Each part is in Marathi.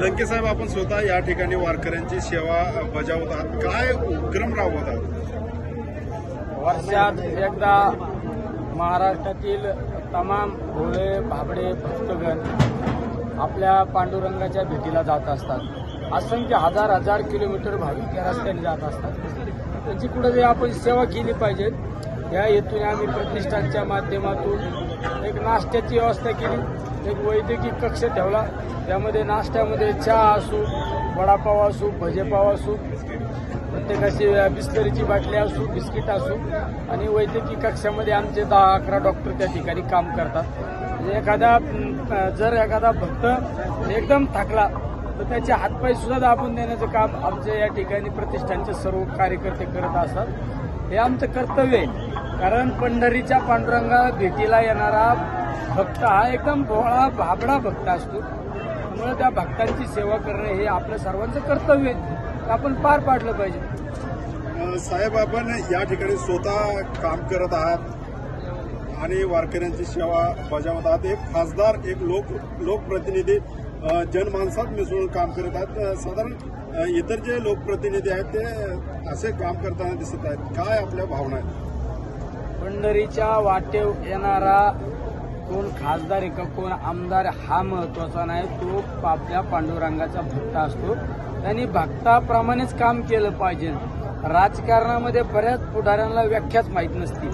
लंके साहेब आपण स्वतः या ठिकाणी वारकऱ्यांची सेवा बजावतात काय उपक्रम राबवत आहात? वर्षात एकदा महाराष्ट्रातील तमाम भोळे भाबडे भक्तगण आपल्या पांडुरंगाच्या भेटीला जात असतात. असंख्य हजार हजार किलोमीटर भाविक या रस्त्याने जात असतात. त्यांची जे आपण सेवा केली पाहिजे या हेतूने आम्ही प्रतिष्ठानच्या माध्यमातून एक नाश्त्याची व्यवस्था केली. एक वैद्यकीय कक्ष ठेवला. त्यामध्ये नाश्त्यामध्ये चहा असू वडापाव असू भजेपाव असू प्रत्येकाची बिस्लरीची बाटली असू बिस्किट असू आणि वैद्यकीय कक्षामध्ये आमचे दहा अकरा डॉक्टर त्या ठिकाणी काम करतात. म्हणजे एखादा जर एखादा भक्त एकदम थकला तर त्याचे हातपाय सुद्धा दाबून देण्याचं काम आमचे या ठिकाणी प्रतिष्ठानचे सर्व कार्यकर्ते करत असतात. हे आमचं कर्तव्य आहे. कारण पंढरीच्या पांडुरंगा भेटीला येणारा भक्त हा एकदम भोळा भाबडा भक्त असतो. त्यामुळे त्या भक्तांची सेवा करणे हे आपलं सर्वांचं कर्तव्य आहे. आपण पार पाडलं पाहिजे. साहेब आपण या ठिकाणी स्वतः काम करत आहात आणि वारकऱ्यांची सेवा बजावत आहात. एक खासदार एक लोक लोकप्रतिनिधी जनमानसात मिसळून काम करत आहेत. साधारण इतर जे लोकप्रतिनिधी आहेत ते असे काम करताना दिसत आहेत. काय आपल्या भावना आहेत? पंढरीच्या वाटेव येणारा कोण खासदार आहे का कोण आमदार हा महत्त्वाचा नाही. तो आपल्या पांडुरंगाचा भक्त असतो. त्यांनी भक्ताप्रमाणेच काम केलं पाहिजे. राजकारणामध्ये बऱ्याच पुढाऱ्यांना व्याख्याच माहीत नसते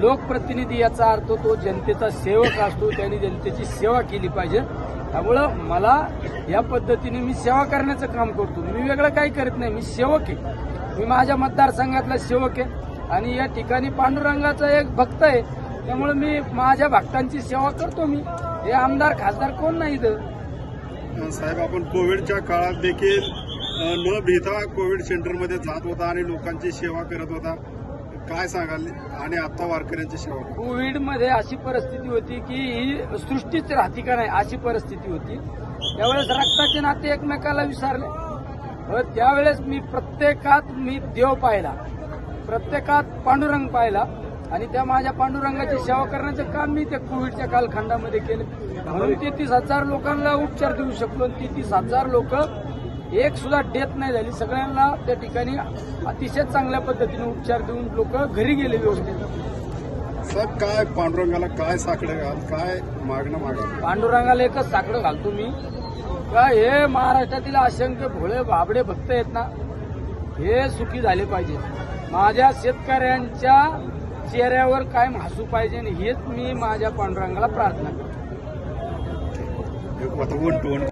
लोकप्रतिनिधी याचा अर्थ तो जनतेचा सेवक असतो. त्यांनी जनतेची सेवा केली पाहिजे. त्यामुळं मला या पद्धतीने मी सेवा करण्याचं काम करतो. मी वेगळं काही करत नाही. मी सेवक आहे. मी माझ्या मतदारसंघातला सेवक आहे. आणि या ठिकाणी पांडुरंगाचा एक भक्त आहे. त्यामुळे मी माझ्या भक्तांची सेवा करतो मी. हे आमदार खासदार कोण नाही इथं? साहेब आपण कोविडच्या काळात देखील न भीता कोविड सेंटरमध्ये जात होता आणि लोकांची सेवा करत होता. काय सांगाल? आणि आता वारकऱ्यांची सेवा? कोविडमध्ये अशी परिस्थिती होती की ही सृष्टीच राहती का नाही अशी परिस्थिती होती. त्यावेळेस रक्ताचे नाते एकमेकाला विसरले. व त्यावेळेस मी प्रत्येकात मी देव पाहिला. प्रत्येकात पांडुरंग पाहिला आणि त्या माझ्या पांडुरंगाची सेवा करण्याचं काम मी त्या कोविडच्या कालखंडामध्ये केलं. म्हणून तेहतीस हजार लोकांना उपचार देऊ शकलो आणि तेहतीस हजार लोक एक सुद्धा डेथ नाही झाली. सगळ्यांना त्या ठिकाणी अतिशय चांगल्या पद्धतीने उपचार देऊन लोक घरी गेले व्यवस्थित. साहेब काय पांडुरंगाला काय साकडं घाल काय मागणं मागा पांडुरंगाला एकच साकडं घालतो मी. का हे महाराष्ट्रातील असंख्य भोळे भाबडे भक्त आहेत ना हे सुखी झाले पाहिजे माझ्या शेतकऱ्यांच्या चेहऱ्यावर कायम हसू पाहिजे हेच मी माझ्या पांडुरंगाला प्रार्थना करतो.